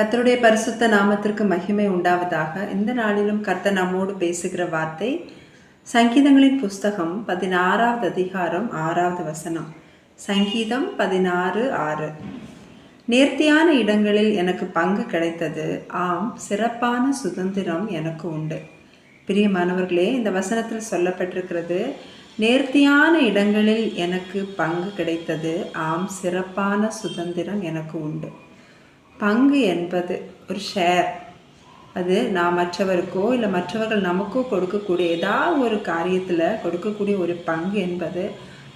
கத்தருடைய பரிசுத்த நாமத்திற்கு மகிமை உண்டாவதாக. இந்த நாளிலும் கர்த்தர் நம்மோடு பேசுகிற வார்த்தை சங்கீதங்களின் புஸ்தகம் பதினாறாவது அதிகாரம் ஆறாவது வசனம். சங்கீதம் பதினாறு ஆறு. நேர்த்தியான இடங்களில் எனக்கு பங்கு கிடைத்தது. ஆம் சிறப்பான சுதந்திரம் எனக்கு உண்டு. பிரியமானவர்களே இந்த வசனத்தில் சொல்லப்பட்டிருக்கிறது நேர்த்தியான இடங்களில் எனக்கு பங்கு கிடைத்தது. ஆம் சிறப்பான சுதந்திரம் எனக்கு உண்டு. பங்கு என்பது ஒரு ஷேர் அது நான் மற்றவருக்கோ இல்லை மற்றவர்கள் நமக்கோ கொடுக்கக்கூடிய ஏதாவது ஒரு காரியத்தில் கொடுக்கக்கூடிய ஒரு பங்கு என்பது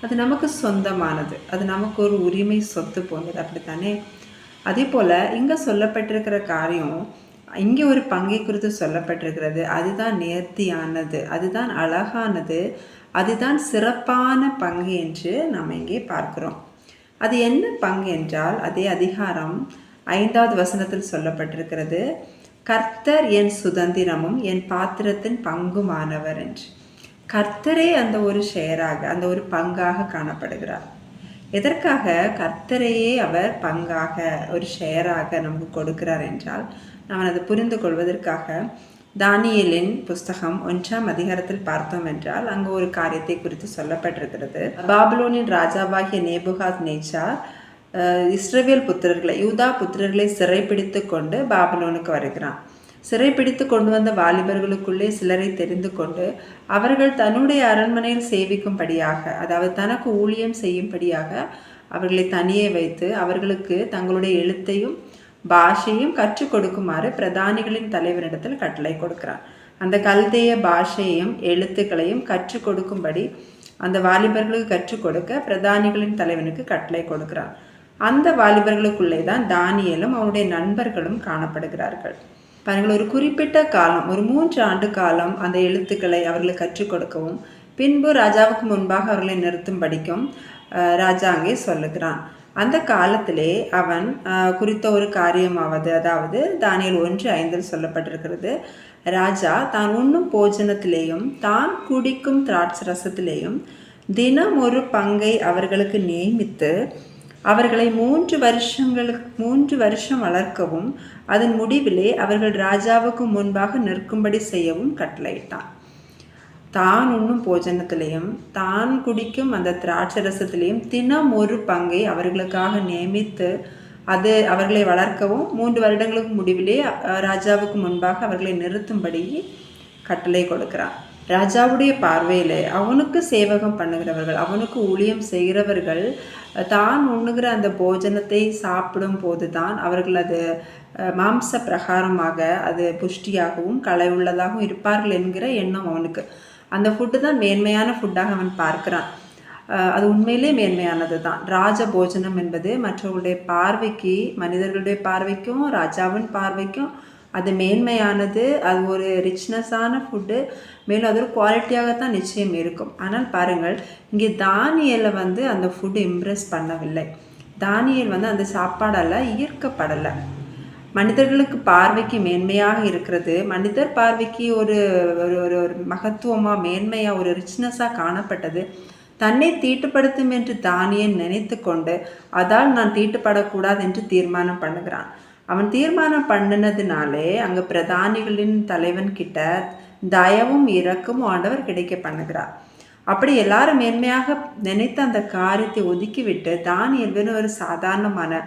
அது நமக்கு சொந்தமானது. அது நமக்கு ஒரு உரிமை சொத்து போனது அப்படித்தானே? அதே போல் இங்கே சொல்லப்பட்டிருக்கிற காரியம் இங்கே ஒரு பங்கை குறித்து சொல்லப்பட்டிருக்கிறது. அதுதான் நேர்த்தியானது. அதுதான் அழகானது. அதுதான் சிறப்பான பங்கு என்று நாம் இங்கே பார்க்கிறோம். அது என்ன பங்கு என்றால் அதே அதிகாரம் ஐந்தாவது வசனத்தில் சொல்லப்பட்டிருக்கிறது கர்த்தர் என் சுதந்திரமும் என் பாத்திரத்தின் பங்குமானவர் என்று. கர்த்தரே அந்த ஒரு ஷேராக அந்த ஒரு பங்காக காணப்படுகிறார். எதற்காக கர்த்தரையே அவர் பங்காக ஒரு ஷேராக நமக்கு கொடுக்கிறார் என்றால் நாம் அதை புரிந்து கொள்வதற்காக தானியலின் புஸ்தகம் ஒன்றாம் அதிகாரத்தில் பார்த்தோம் என்றால் அங்கு ஒரு காரியத்தை குறித்து சொல்லப்பட்டிருக்கிறது. பாபிலோனின் ராஜாவாகிய நேபுகாத் நேச்சா இஸ்ரவேல் புத்திரர்களை யூதா புத்திரர்களை சிறைப்பிடித்து கொண்டு பாபலோனுக்கு வருகிறான். சிறைப்பிடித்து கொண்டு வந்த வாலிபர்களுக்குள்ளே சிலரை தெரிந்து கொண்டு அவர்கள் தன்னுடைய அரண்மனையில் சேவிக்கும்படியாக அதாவது தனக்கு ஊழியம் செய்யும்படியாக அவர்களை தனியே வைத்து அவர்களுக்கு தங்களுடைய எழுத்தையும் பாஷையும் கற்றுக் கொடுக்குமாறு பிரதானிகளின் தலைவரிடத்தில் கட்டளை கொடுக்கிறான். அந்த கல்தேய பாஷையையும் எழுத்துக்களையும் கற்றுக் கொடுக்கும்படி அந்த வாலிபர்களுக்கு கற்றுக் கொடுக்க பிரதானிகளின் தலைவனுக்கு கட்டளை கொடுக்கிறான். அந்த வாலிபர்களுக்குள்ளே தான் தானியலும் அவனுடைய நண்பர்களும் காணப்படுகிறார்கள். பாருங்கள் ஒரு குறிப்பிட்ட காலம் ஒரு மூன்று ஆண்டு காலம் அந்த எழுத்துக்களை அவர்களுக்கு கற்றுக் கொடுக்கவும் பின்பு ராஜாவுக்கு முன்பாக அவர்களை நிறுத்தும் படிக்கும் ராஜாங்கே சொல்லுகிறான். அந்த காலத்திலே அவன் குறித்த ஒரு காரியமாவது அதாவது தானியல் ஒன்று ஐந்தில் சொல்லப்பட்டிருக்கிறது. ராஜா தான் உண்ணும் போஜனத்திலேயும் தான் குடிக்கும் திராட்சை ரசத்திலேயும் தினம் ஒரு பங்கை அவர்களுக்கு நியமித்து அவர்களை மூன்று வருஷங்களுக்கு மூன்று வருஷம் வளர்க்கவும் அதன் முடிவிலே அவர்கள் ராஜாவுக்கு முன்பாக நிற்கும்படி செய்யவும் கட்டளையிட்டான். தான் உண்ணும் போஜனத்திலையும் தான் குடிக்கும் அந்த திராட்சை ரசத்திலையும் தினம் ஒரு பங்கை அவர்களுக்காக நியமித்து அது அவர்களை வளர்க்கவும் மூன்று வருடங்களுக்கு முடிவிலே ராஜாவுக்கு முன்பாக அவர்களை நிறுத்தும்படி கட்டளை கொடுக்கிறான். ராஜாவுடைய பார்வையில் அவனுக்கு சேவகம் பண்ணுகிறவர்கள் அவனுக்கு ஊழியம் செய்கிறவர்கள் தான் உண்ணுகிற அந்த போஜனத்தை சாப்பிடும் போது தான் அவர்கள் அது மாம்ச பிரகாரமாக அது புஷ்டியாகவும் கலை உள்ளதாகவும் இருப்பார்கள் என்கிற எண்ணம் அவனுக்கு. அந்த ஃபுட்டு தான் மேன்மையான ஃபுட்டாக அவன் பார்க்கிறான். அது உண்மையிலே மேன்மையானது தான் ராஜ போஜனம் என்பது மற்றவர்களுடைய பார்வைக்கு மனிதர்களுடைய பார்வைக்கும் ராஜாவின் பார்வைக்கும் அது மேன்மையானது அது ஒரு ரிச்னஸான ஃபுட்டு மேலும் அது ஒரு குவாலிட்டியாகத்தான் நிச்சயம் இருக்கும். ஆனால் பாருங்கள் இங்கே தானியலில் வந்து அந்த ஃபுட்டு இம்ப்ரெஸ் பண்ணவில்லை. தானியல் வந்து அந்த சாப்பாடால் ஈர்க்கப்படலை. மனிதர்களுக்கு பார்வைக்கு மேன்மையாக இருக்கிறது. மனிதர் பார்வைக்கு ஒரு ஒரு ஒரு ஒரு மகத்துவமாக மேன்மையாக ஒரு ரிச்னஸாக காணப்பட்டது. தன்னை தீட்டுப்படுத்தும் என்று தானியன் நினைத்து கொண்டு அதால் நான் தீட்டுப்படக்கூடாது என்று தீர்மானம் பண்ணுகிறான். அவன் தீர்மானம் பண்ணினதுனாலே அங்கே பிரதானிகளின் தலைவன் கிட்ட தயவும் இறக்கும் ஆண்டவர் கிடைக்க பண்ணுகிறார். அப்படி எல்லாரும் மேன்மையாக நினைத்த அந்த காரியத்தை ஒதுக்கிவிட்டு தான் வெறும் ஒரு சாதாரணமான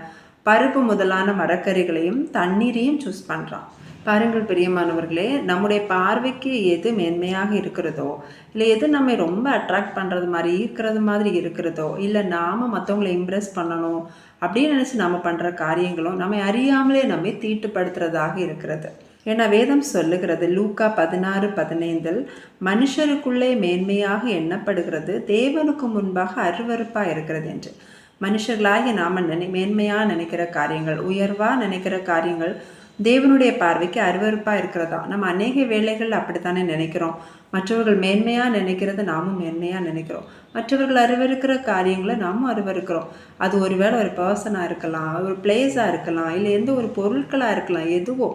பருப்பு முதலான மரக்கறிகளையும் தண்ணீரையும் சூஸ் பண்ணுறான் பாருங்கள் பிரியமானவர்களே நம்முடைய பார்வைக்கு எது மேன்மையாக இருக்கிறதோ இல்லை எது நம்மை ரொம்ப அட்ராக்ட் பண்ணுறது மாதிரி இருக்கிறது மாதிரி இருக்கிறதோ இல்லை நாம் மற்றவங்களை இம்ப்ரெஸ் பண்ணணும் அப்படின்னு நினச்சி நம்ம பண்ணுற காரியங்களும் நம்மை அறியாமலே நம்மை தீட்டுப்படுத்துறதாக இருக்கிறது. ஏன்னா வேதம் சொல்லுகிறது லூக்கா பதினாறு பதினைந்தில் மனுஷருக்குள்ளே மேன்மையாக எண்ணப்படுகிறது தேவனுக்கு முன்பாக அருவறுப்பாக இருக்கிறது என்று. மனுஷர்களாகி நாம் நினை மேன்மையாக நினைக்கிற காரியங்கள் உயர்வாக நினைக்கிற காரியங்கள் தேவனுடைய பார்வைக்கு அருவறுப்பாக இருக்கிறதா? நம்ம அநேக வேலைகள் அப்படித்தானே நினைக்கிறோம். மற்றவர்கள் மேன்மையாக நினைக்கிறத நாமும் மேன்மையாக நினைக்கிறோம். மற்றவர்கள் அருவருக்கிற காரியங்களை நாமும் அருவருக்கிறோம். அது ஒருவேளை ஒரு பர்சனாக இருக்கலாம் ஒரு பிளேஸாக இருக்கலாம் இல்லை எந்த ஒரு பொருட்களாக இருக்கலாம் எதுவோ.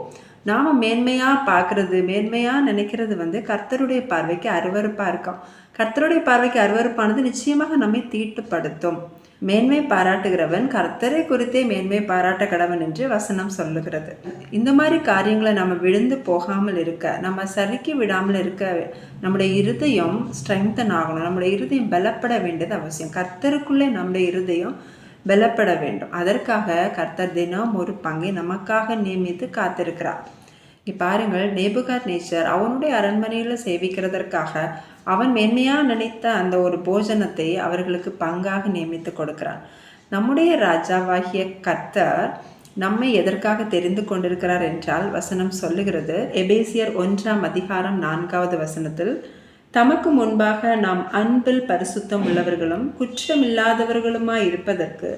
நாம் மேன்மையாக பார்க்குறது மேன்மையாக நினைக்கிறது வந்து கர்த்தருடைய பார்வைக்கு அருவறுப்பாக இருக்கும். கர்த்தருடைய பார்வைக்கு அருவறுப்பானது நிச்சயமாக நம்மை தீட்டுப்படுத்தும். மேன்மை பாராட்டுகிறவன் கர்த்தரை குறித்தே மேன்மை பாராட்ட கடவன் என்று வசனம் சொல்லுகிறது. இந்த மாதிரி காரியங்களை நம்ம விழுந்து போகாமல் இருக்க நம்ம சறுக்கி விடாமல் இருக்க நம்முடைய இருதயம் ஸ்ட்ரெங்தன் ஆகணும். நம்முடைய இருதயம் பலப்பட வேண்டியது அவசியம். கர்த்தருக்குள்ளே நம்முடைய இருதயம் பலப்பட வேண்டும். அதற்காக கர்த்தர் தினம் ஒரு பங்கை நமக்காக நியமித்து காத்திருக்கிறார். இங்கே பாருங்கள் நேபுகார் நேச்சர் அவனுடைய அரண்மனையில் சேவிக்கிறதற்காக அவன் மேன்மையாக நினைத்த அந்த ஒரு போஜனத்தை அவர்களுக்கு பங்காக நியமித்து கொடுக்கிறான். நம்முடைய ராஜாவாகிய கர்த்தர் நம்மை எதற்காக தெரிந்து கொண்டிருக்கிறார் என்றால் வசனம் சொல்லுகிறது. எபேசியர் ஒன்றாம் அதிகாரம் நான்காவது வசனத்தில் தமக்கு முன்பாக நாம் அன்பில் பரிசுத்தம் உள்ளவர்களும் குற்றமில்லாதவர்களுமாய் இருப்பதற்கு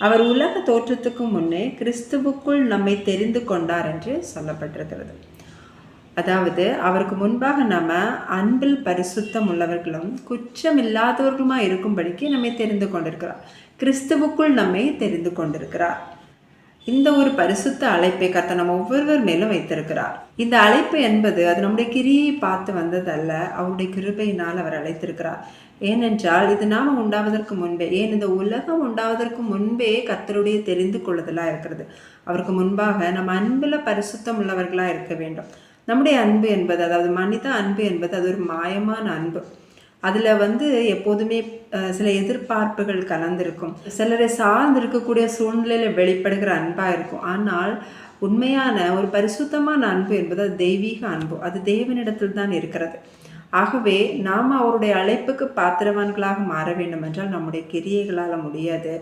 அவர் உலக தோற்றத்துக்கு முன்னே கிறிஸ்துவுக்குள் நம்மை தெரிந்து கொண்டார் என்று சொல்லப்பட்டிருக்கிறது. அதாவது அவருக்கு முன்பாக நம்ம அன்பில் பரிசுத்தம் உள்ளவர்களும் குற்றம் இல்லாதவர்களுமா இருக்கும்படிக்கு நம்மை தெரிந்து கொண்டிருக்கிறார். கிறிஸ்துவுக்குள் நம்மை தெரிந்து கொண்டிருக்கிறார். இந்த ஒரு பரிசுத்த அழைப்பை கத்த நம்ம ஒவ்வொருவர் மேலும் வைத்திருக்கிறார். இந்த அழைப்பு என்பது அது நம்முடைய கிரியை பார்த்து வந்ததல்ல அவருடைய கிருபையினால் அவர் அழைத்திருக்கிறார். ஏனென்றால் இது நாம உண்டாவதற்கு முன்பே ஏன் இந்த உலகம் உண்டாவதற்கு முன்பே கத்தருடைய தெரிந்து கொள்ளுதலாக இருக்கிறது. அவருக்கு முன்பாக நம்ம அன்பில் பரிசுத்தம் உள்ளவர்களாக இருக்க வேண்டும். நம்முடைய அன்பு என்பது அதாவது மனித அன்பு என்பது அது ஒரு மாயமான அன்பு. அதில் வந்து எப்போதுமே சில எதிர்பார்ப்புகள் கலந்திருக்கும். சிலரை சார்ந்து இருக்கக்கூடிய சூழ்நிலையில் வெளிப்படுகிற அன்பாக இருக்கும். ஆனால் உண்மையான ஒரு பரிசுத்தமான அன்பு என்பது அது தெய்வீக அன்பு. அது தேவனிடத்தில் தான் இருக்கிறது. ஆகவே நாம் அவருடைய அழைப்புக்கு பாத்திரவான்களாக மாற வேண்டும் என்றால் நம்முடைய கிரியைகளால் முடியாது.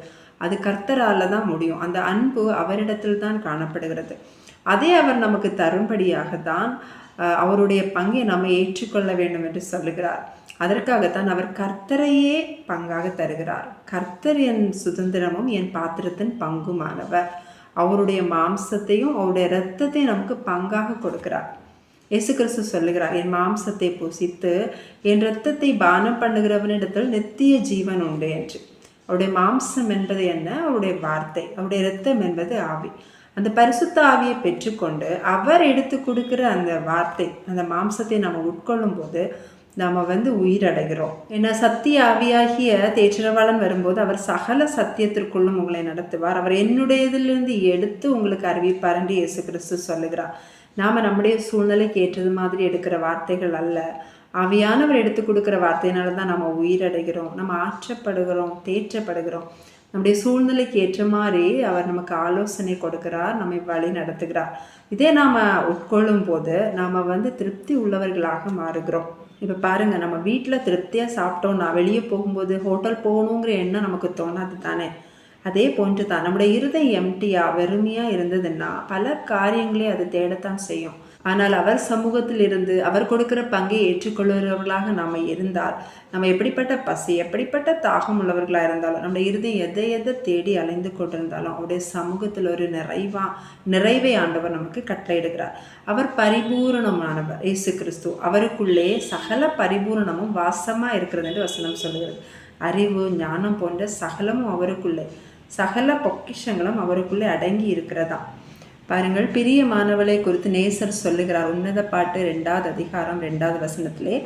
அது கர்த்தரால் தான் முடியும். அந்த அன்பு அவரிடத்தில் தான் காணப்படுகிறது. அதே அவர் நமக்கு தரும்படியாக தான் அவருடைய பங்கை நாம் ஏற்றுக்கொள்ள வேண்டும் என்று சொல்லுகிறார். அதற்காகத்தான் அவர் கர்த்தரையே பங்காக தருகிறார். கர்த்தர் என் சுதந்திரமும் என் பாத்திரத்தின் பங்குமானவர். அவருடைய மாம்சத்தையும் அவருடைய இரத்தத்தையும் நமக்கு பங்காக கொடுக்கிறார். இயேசு கிறிஸ்து சொல்லுகிறார் என் மாம்சத்தை புசித்து என் இரத்தத்தை பானம் பண்ணுகிறவனிடத்தில் நித்திய ஜீவன் உண்டு என்று. அவருடைய மாம்சம் என்பது என்ன? அவருடைய வார்த்தை. அவருடைய இரத்தம் என்பது ஆவி. அந்த பரிசுத்த ஆவியை பெற்றுக்கொண்டு அவர் எடுத்து கொடுக்குற அந்த வார்த்தை அந்த மாம்சத்தை நம்ம உட்கொள்ளும் போது நாம் வந்து உயிரடைகிறோம். ஏன்னா சத்திய ஆவியாகிய தேற்றரவாளன் வரும்போது அவர் சகல சத்தியத்திற்குள்ளும் உங்களை நடத்துவார். அவர் என்னுடையதிலிருந்து எடுத்து உங்களுக்கு அறிவிப்பார் என்று இயேசு கிறிஸ்து சொல்லுகிறார். நாம் நம்முடைய சூழ்நிலைக்கு ஏற்றது மாதிரி எடுக்கிற வார்த்தைகள் அல்ல. அவையானவர் எடுத்து கொடுக்குற வார்த்தையினால தான் நம்ம உயிரடைகிறோம். நம்ம ஆற்றப்படுகிறோம் தேற்றப்படுகிறோம். நம்முடைய சூழ்நிலைக்கு ஏற்ற மாதிரி அவர் நமக்கு ஆலோசனை கொடுக்கிறார் நம்மை வழி நடத்துகிறார். இதே நாம் உட்கொள்ளும் போது நாம் வந்து திருப்தி உள்ளவர்களாக மாறுகிறோம். இப்போ பாருங்கள் நம்ம வீட்டில் திருப்தியாக சாப்பிட்டோம்னா வெளியே போகும்போது ஹோட்டல் போகணுங்கிற எண்ணம் நமக்கு தோணாது தானே? அதே போன்று தான் நம்முடைய இருதயம் எம்டியாக வெறுமையாக இருந்ததுன்னா பல காரியங்களே அது தேடத்தான் செய்யும். ஆனால் அவர் சமூகத்தில் இருந்து அவர் கொடுக்கிற பங்கை ஏற்றுக்கொள்கிறவர்களாக நாம் இருந்தால் நம்ம எப்படிப்பட்ட பசி எப்படிப்பட்ட தாகம் உள்ளவர்களாக இருந்தாலும் நம்முடைய இறுதி எதை எதை தேடி அலைந்து கொண்டிருந்தாலும் அவருடைய சமூகத்தில் ஒரு நிறைவா நிறைவை ஆண்டவர் நமக்கு கட்டளையிடுகிறார். அவர் பரிபூரணமானவர் இயேசு கிறிஸ்து அவருக்குள்ளே சகல பரிபூரணமும் வாசமாக இருக்கிறது என்று வசனம் சொல்லுகிறது. அறிவு ஞானம் போன்ற சகலமும் அவருக்குள்ளே. சகல பொக்கிஷங்களும் அவருக்குள்ளே அடங்கி இருக்கிறதா? பாருங்கள் பிரிய மாணவளை குறித்து நேசர் சொல்லுகிறார். உன்னத பாட்டு ரெண்டாவது அதிகாரம் ரெண்டாவது வசனத்திலே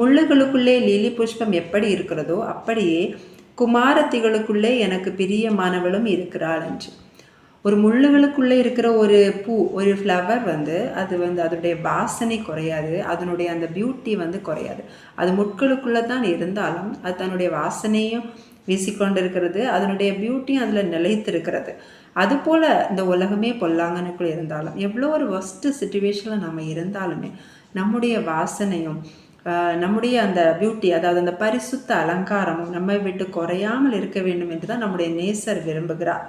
முள்ளுகளுக்குள்ளே லீலி புஷ்பம் எப்படி இருக்கிறதோ அப்படியே குமாரத்திகளுக்குள்ளே எனக்கு பிரியமானவளும் இருக்கிறாள் என்று. ஒரு முள்ளுகளுக்குள்ளே இருக்கிற ஒரு பூ ஒரு ஃப்ளவர் வந்து அது வந்து அதனுடைய வாசனை குறையாது அதனுடைய அந்த பியூட்டி வந்து குறையாது. அது முட்களுக்குள்ளே தான் இருந்தாலும் அது தன்னுடைய வாசனையும் வீசிக்கொண்டிருக்கிறது. அதனுடைய பியூட்டியும் அதில் நிலைத்திருக்கிறது. அதுபோல் இந்த உலகமே பொல்லாங்கனுக்குள் இருந்தாலும் எவ்வளோ ஒரு ஒஸ்ட்டு சுச்சுவேஷனில் நம்ம இருந்தாலுமே நம்முடைய வாசனையும் நம்முடைய அந்த பியூட்டி அதாவது அந்த பரிசுத்த அலங்காரமும் நம்மை விட்டு குறையாமல் இருக்க வேண்டும் என்று தான் நம்முடைய நேசர் விரும்புகிறார்.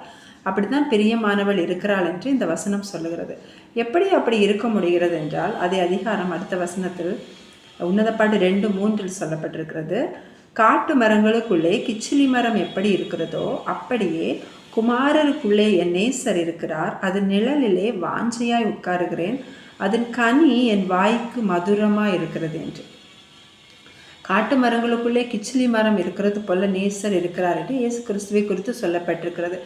அப்படித்தான் பிரியமானவள் இருக்கிறாள் என்று இந்த வசனம் சொல்லுகிறது. எப்படி அப்படி இருக்க முடிகிறது என்றால் அதே அதிகாரம் அடுத்த வசனத்தில் உன்னதப்பாடு ரெண்டு மூன்றில் சொல்லப்பட்டிருக்கிறது. காட்டு மரங்களுக்குள்ளே கிச்சிலி மரம் எப்படி இருக்கிறதோ அப்படியே குமாரருக்குள்ளே என் நேசர் இருக்கிறார். அது நிழலிலே வாஞ்சையாய் உட்காருகிறேன். அதன் கனி என் வாய்க்கு மதுரமாக இருக்கிறது என்று. காட்டு மரங்களுக்குள்ளே கிச்சிலி மரம் இருக்கிறது போல நேசர் இருக்கிறார் என்று இயேசு கிறிஸ்துவை குறித்து சொல்லப்பட்டிருக்கிறது.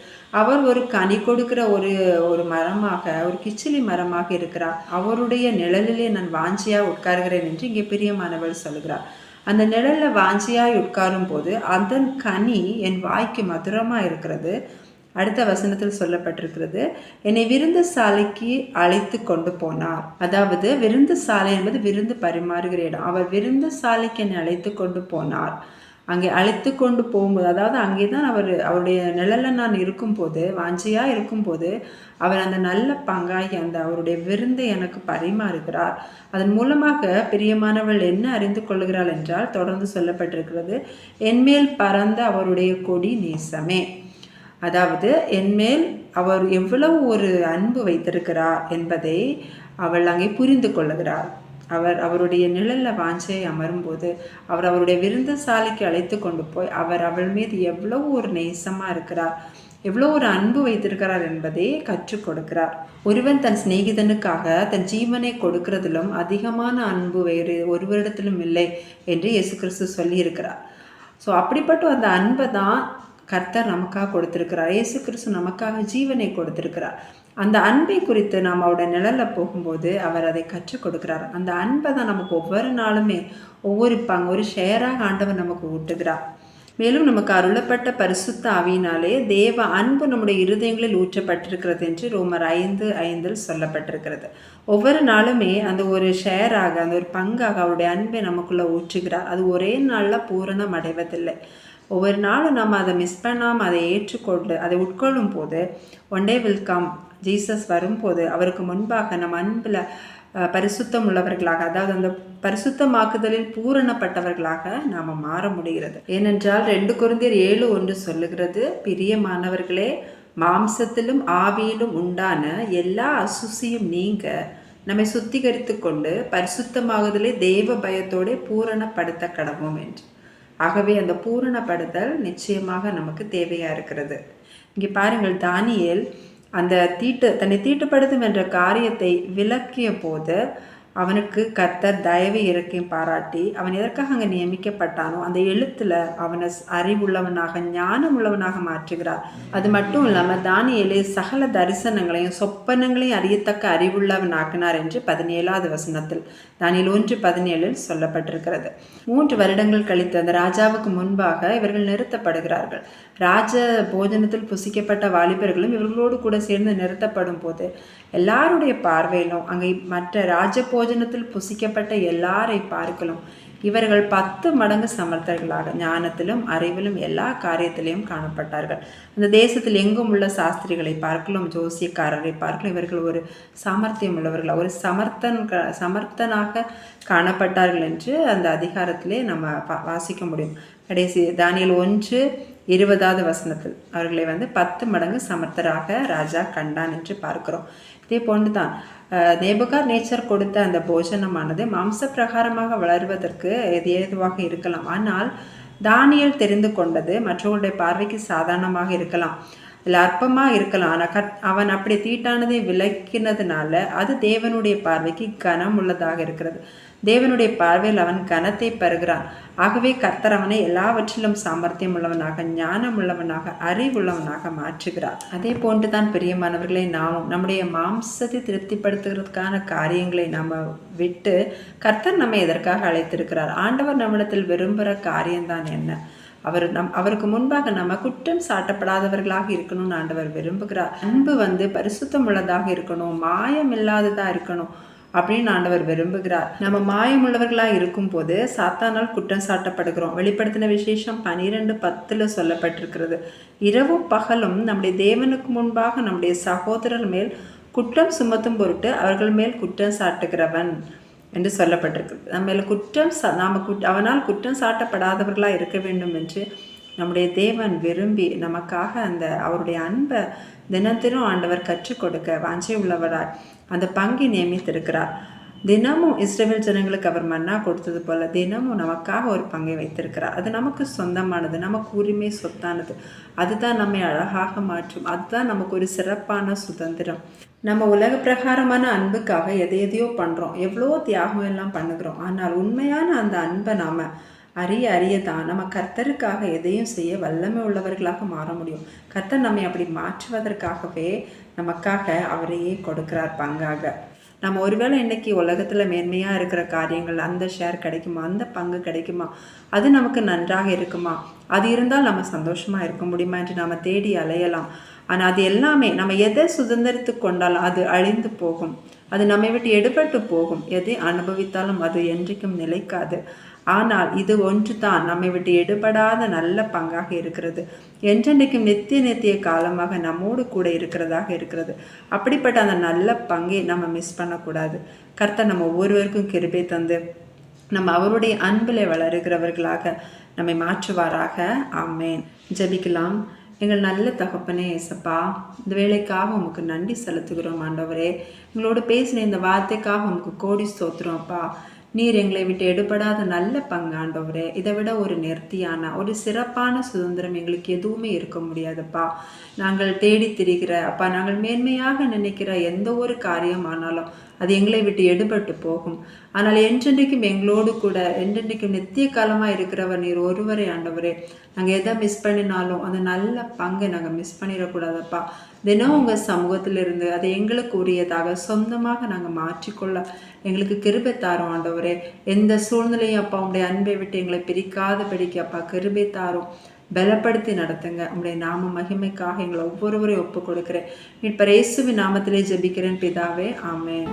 அவர் ஒரு கனி கொடுக்கிற ஒரு ஒரு மரமாக ஒரு கிச்சிலி மரமாக இருக்கிறார். அவருடைய நிழலிலே நான் வாஞ்சியாக உட்கார்கிறேன் என்று இங்கே பிரியமானவள் சொல்கிறார். அந்த நிழலில் வாஞ்சியாய் உட்காரும் போது அதன் கனி என் வாய்க்கு மதுரமாக இருக்கிறது. அடுத்த வசனத்தில் சொல்லப்பட்டிருக்கிறது என்னை விருந்து சாலைக்கு அழைத்து கொண்டு போனார். அதாவது விருந்து சாலை என்பது விருந்து பரிமாறுகிற இடம். அவர் விருந்து சாலைக்கு என்னை அழைத்து கொண்டு போனார். அங்கே அழைத்து கொண்டு போகும்போது அதாவது அங்கே தான் அவர் அவருடைய நிழலில் நான் இருக்கும்போது வாஞ்சியாக இருக்கும்போது அவர் அந்த நல்ல பங்காகி அந்த அவருடைய விருந்தை எனக்கு பரிமாறுகிறார். அதன் மூலமாக பிரியமானவள் என்ன அறிந்து கொள்கிறாள் என்றால் தொடர்ந்து சொல்லப்பட்டிருக்கிறது என்மேல் பறந்த அவருடைய கொடி நேசமே. அதாவது என்மேல் அவர் எவ்வளவு ஒரு அன்பு வைத்திருக்கிறார் என்பதை அவள் அங்கே புரிந்து கொள்ளுகிறார் அவர் அவருடைய நிழலில் வாஞ்சையை அமரும்போது அவர் அவருடைய விருந்தசாலைக்கு அழைத்து கொண்டு போய் அவர் அவள் மீது எவ்வளோ ஒரு நேசமாக இருக்கிறார் எவ்வளோ ஒரு அன்பு வைத்திருக்கிறார் என்பதை கற்றுக் கொடுக்கிறார். ஒருவன் தன் சிநேகிதனுக்காக தன் ஜீவனை கொடுக்கிறதிலும் அதிகமான அன்பு வேறு ஒருவரிடத்திலும் இல்லை என்று இயேசு கிறிஸ்து சொல்லியிருக்கிறார். ஸோ அப்படிப்பட்ட அந்த அன்பை தான் கர்த்தர் நமக்காக கொடுத்துருக்கிறார். இயேசு கிறிஸ்து நமக்காக ஜீவனை கொடுத்திருக்கிறார். அந்த அன்பை குறித்து நாம் அவருடைய நிழலில் போகும்போது அவர் அதை கற்றுக் கொடுக்குறார். அந்த அன்பை தான் நமக்கு ஒவ்வொரு நாளுமே ஒவ்வொரு பங்கு ஒரு ஷேராக ஆண்டவர் நமக்கு ஊட்டுகிறார். மேலும் நமக்கு அருளப்பட்ட பரிசுத்த ஆவியினாலே தேவ அன்பு நம்முடைய இருதயங்களில் ஊற்றப்பட்டிருக்கிறது என்று ரோமர் ஐந்து ஐந்தில் சொல்லப்பட்டிருக்கிறது. ஒவ்வொரு நாளுமே அந்த ஒரு ஷேராக அந்த ஒரு பங்காக அவருடைய அன்பை நமக்குள்ளே ஊற்றுகிறார். அது ஒரே நாளில் பூரணம் அடைவதில்லை. ஒவ்வொரு நாளும் நம்ம அதை மிஸ் பண்ணாமல் அதை ஏற்றுக்கொண்டு அதை உட்கொள்ளும் போது one day will come Jesus வரும்போது அவருக்கு முன்பாக நம்ம அன்பில் பரிசுத்தம் உள்ளவர்களாக அதாவது அந்த பரிசுத்தமாக்குதலில் பூரணப்பட்டவர்களாக நாம் மாற முடிகிறது. ஏனென்றால் ரெண்டு குருந்தியர் ஏழு ஒன்று சொல்லுகிறது பிரியமானவர்களே மாம்சத்திலும் ஆவியிலும் உண்டான எல்லா அசுசியும் நீங்க நம்மை சுத்திகரித்து கொண்டு பரிசுத்தமாகுதலே தெய்வ பயத்தோடு பூரணப்படுத்த கடவோம் என்று. ஆகவே அந்த பூரணப்படுதல் நிச்சயமாக நமக்கு தேவையாக இருக்கிறது. இங்கே பாருங்கள் தானியல் அந்த தீட்டு தன்னை தீட்டுப்படுத்தும் என்ற காரியத்தை விளக்கிய போது அவனுக்கு கர்த்தர் தயவு இறக்கையும் பாராட்டி அவன் எதற்காக அங்கே நியமிக்கப்பட்டானோ அந்த எழுத்தில் அவனை அறிவுள்ளவனாக ஞானம் உள்ளவனாக மாற்றுகிறார். அது மட்டும் இல்லாமல் தானியலே சகல தரிசனங்களையும் சொப்பனங்களையும் அறியத்தக்க அறிவுள்ளவனாக்கினார் என்று பதினேழாவது வசனத்தில் தானியல் ஒன்று பதினேழில் சொல்லப்பட்டிருக்கிறது. மூன்று வருடங்கள் கழித்து அந்த ராஜாவுக்கு முன்பாக இவர்கள் நிறுத்தப்படுகிறார்கள். ராஜ போஜனத்தில் புசிக்கப்பட்ட வாலிபர்களும் இவர்களோடு கூட சேர்ந்து நிறுத்தப்படும் போது எல்லாருடைய பார்வையிலும் அங்கே மற்ற ராஜ போஜனத்தில் புசிக்கப்பட்ட எல்லாரை பார்க்கலும் இவர்கள் பத்து மடங்கு சமர்த்தர்களாக ஞானத்திலும் அறிவிலும் எல்லா காரியத்திலையும் காணப்பட்டார்கள். அந்த தேசத்தில் எங்கும் உள்ள சாஸ்திரிகளை பார்க்கலாம் ஜோசியக்காரரை பார்க்கலாம் இவர்கள் ஒரு சாமர்த்தியம் உள்ளவர்கள் ஒரு சமர்த்தன் சமர்த்தனாக காணப்பட்டார்கள் என்று அந்த அதிகாரத்திலே நம்ம வாசிக்க முடியும். கடைசி தானியல் ஒன்று இருபதாவது வசனத்தில் அவர்களை வந்து பத்து மடங்கு சமர்த்தராக ராஜா கண்டான் என்று பார்க்கிறோம். இதே போன்று தான். நேபுகார் நேச்சர் கொடுத்த அந்த போஜனமானது மாம்ச பிரகாரமாக வளருவதற்கு எது ஏதுவாக இருக்கலாம். ஆனால் தானியல் தெரிந்து கொண்டது மற்றவர்களுடைய பார்வைக்கு சாதாரணமாக இருக்கலாம். இல்லை அற்பமாக இருக்கலாம். ஆனால் கத் அவன் அப்படி தீட்டானதை விளக்கினதுனால அது தேவனுடைய பார்வைக்கு கனம் உள்ளதாக இருக்கிறது. தேவனுடைய பார்வையில் அவன் கனத்தை பெறுகிறான். ஆகவே கர்த்தர் அவனை எல்லாவற்றிலும் சாமர்த்தியம் உள்ளவனாக ஞானம் உள்ளவனாக அறிவுள்ளவனாக மாற்றுகிறார். அதே போன்று தான் பெரியமானவர்களை நாமும் நம்முடைய மாம்சத்தை திருப்திப்படுத்துகிறதுக்கான காரியங்களை நாம் விட்டு கர்த்தர் நம்மை எதற்காக அழைத்திருக்கிறார்? ஆண்டவர் நம்மிடத்தில் விரும்புகிற காரியம்தான் என்ன? அவர் நம் அவருக்கு முன்பாக நம்ம குற்றம் சாட்டப்படாதவர்களாக இருக்கணும்னு ஆண்டவர் விரும்புகிறார். அன்பு வந்து பரிசுத்தம் உள்ளதாக இருக்கணும் மாயம் இல்லாததாக இருக்கணும் அப்படின்னு ஆண்டவர் விரும்புகிறார். நம்ம மாயமுள்ளவர்களாக இருக்கும் போது சாத்தானால் குற்றம் சாட்டப்படுகிறோம். வெளிப்படுத்தின விசேஷம் பனிரெண்டு பத்தில் சொல்லப்பட்டிருக்கிறது. இரவும் பகலும் நம்முடைய தேவனுக்கு முன்பாக நம்முடைய சகோதரர் மேல் குற்றம் சுமத்தும் பொருட்டு அவர்கள் மேல் குற்றம் சாட்டுகிறவன். என்று சொல்லப்பட்டிருக்கு நம்ம குற்றம் சா நாம் குட் அவனால் குற்றம் சாட்டப்படாதவர்களாக இருக்க வேண்டும் என்று நம்முடைய தேவன் விரும்பி நமக்காக அந்த அவருடைய அன்பை தினத்திலும் ஆண்டவர் கற்றுக் கொடுக்க வாஞ்சை உள்ளவராய் அந்த பங்கை நியமித்திருக்கிறார். தினமும் இஸ்ரேல் ஜனங்களுக்கு அவர் மன்னா கொடுத்தது போல தினமும் நமக்காக ஒரு பங்கை வைத்திருக்கிறார். அது நமக்கு சொந்தமானது நமக்கு உரிமை சொத்தானது. அதுதான் நம்மை அழகாக மாற்றும். அதுதான் நமக்கு ஒரு சிறப்பான சுதந்திரம். நம்ம உலக பிரகாரமான அன்புக்காக எதை எதையோ பண்ணுறோம் எவ்வளோ தியாகம் எல்லாம் பண்ணுகிறோம். ஆனால் உண்மையான அந்த அன்பை நாம் அறிய அறிய தான் நம்ம கர்த்தருக்காக எதையும் செய்ய வல்லமை உள்ளவர்களாக மாற முடியும். கர்த்தர் நம்மை அப்படி மாற்றுவதற்காகவே நமக்காக அவரையே கொடுக்கிறார் பங்காக. நம்ம ஒருவேளை இன்னைக்கு உலகத்தில் மேன்மையாக இருக்கிற காரியங்கள் அந்த ஷேர் கிடைக்குமா? அந்த பங்கு கிடைக்குமா? அது நமக்கு நன்றாக இருக்குமா? அது இருந்தால் நம்ம சந்தோஷமாக இருக்க முடியுமா? என்று நாம் தேடி அலையலாம். ஆனால் அது எல்லாமே நம்ம எதை சுதந்திரித்து கொண்டாலும் அது அழிந்து போகும். அது நம்மை விட்டு எடுபட்டு போகும். எதை அனுபவித்தாலும் அது என்றைக்கும் நிலைக்காது. ஆனால் இது ஒன்று தான் நம்மை விட்டு எடுபடாத நல்ல பங்காக இருக்கிறது. என்றென்றைக்கும் நித்திய நித்திய காலமாக நம்மோடு கூட இருக்கிறதாக இருக்கிறது. அப்படிப்பட்ட அந்த நல்ல பங்கை நம்ம மிஸ் பண்ணக்கூடாது. கர்த்தர் நம்ம ஒவ்வொருவருக்கும் கிருபை தந்து நம்ம அவருடைய அன்பில் வளருகிறவர்களாக நம்மை மாற்றுவாராக. ஆமேன். ஜெபிக்கலாம். எங்கள் நல்ல தகப்பனே ஏசப்பா இந்த வேலைக்காக உமக்கு நன்றி செலுத்துகிறோம் ஆண்டவரே. உங்களோட பேசின இந்த வார்த்தைக்காக உமக்கு கோடி சோத்துறோம்ப்பா நீர் எங்களை விட்டு எடுபடாத நல்ல பங்காண்டவரே இதை விட ஒரு நேர்த்தியான ஒரு சிறப்பான சுதந்திரம் எங்களுக்கு எதுவுமே இருக்க முடியாதுப்பா. நாங்கள் தேடி திரிகிற அப்பா நாங்கள் மேன்மையாக நினைக்கிற எந்த ஒரு காரியமானாலும் அது எங்களை விட்டு எடுபட்டு போகும். ஆனால் என்றென்றைக்கும் எங்களோடு கூட என்றென்றைக்கும் நித்திய காலமாக இருக்கிறவர் நீர் ஒருவரே ஆண்டவரே. நாங்கள் எதை மிஸ் பண்ணினாலும் அந்த நல்ல பங்கை நாங்கள் மிஸ் பண்ணிடக்கூடாதப்பா. தினம் உங்கள் சமூகத்தில் இருந்து அதை எங்களுக்கு உரியதாக சொந்தமாக நாங்கள் மாற்றிக்கொள்ள எங்களுக்கு கிருபை தாரோம் ஆண்டவரே. எந்த சூழ்நிலையும் அப்பா உங்களுடைய அன்பை விட்டு எங்களை பிரிக்காத படிக்க அப்பா கிருபை தாரும். பலப்படுத்தி நடத்துங்க. உங்களுடைய நாம மகிமைக்காக எங்களை ஒவ்வொருவரையும் ஒப்பு கொடுக்குறேன் இப்போ ரேசுவி நாமத்திலே ஜெபிக்கிறேன். பிதாவே ஆமேன்.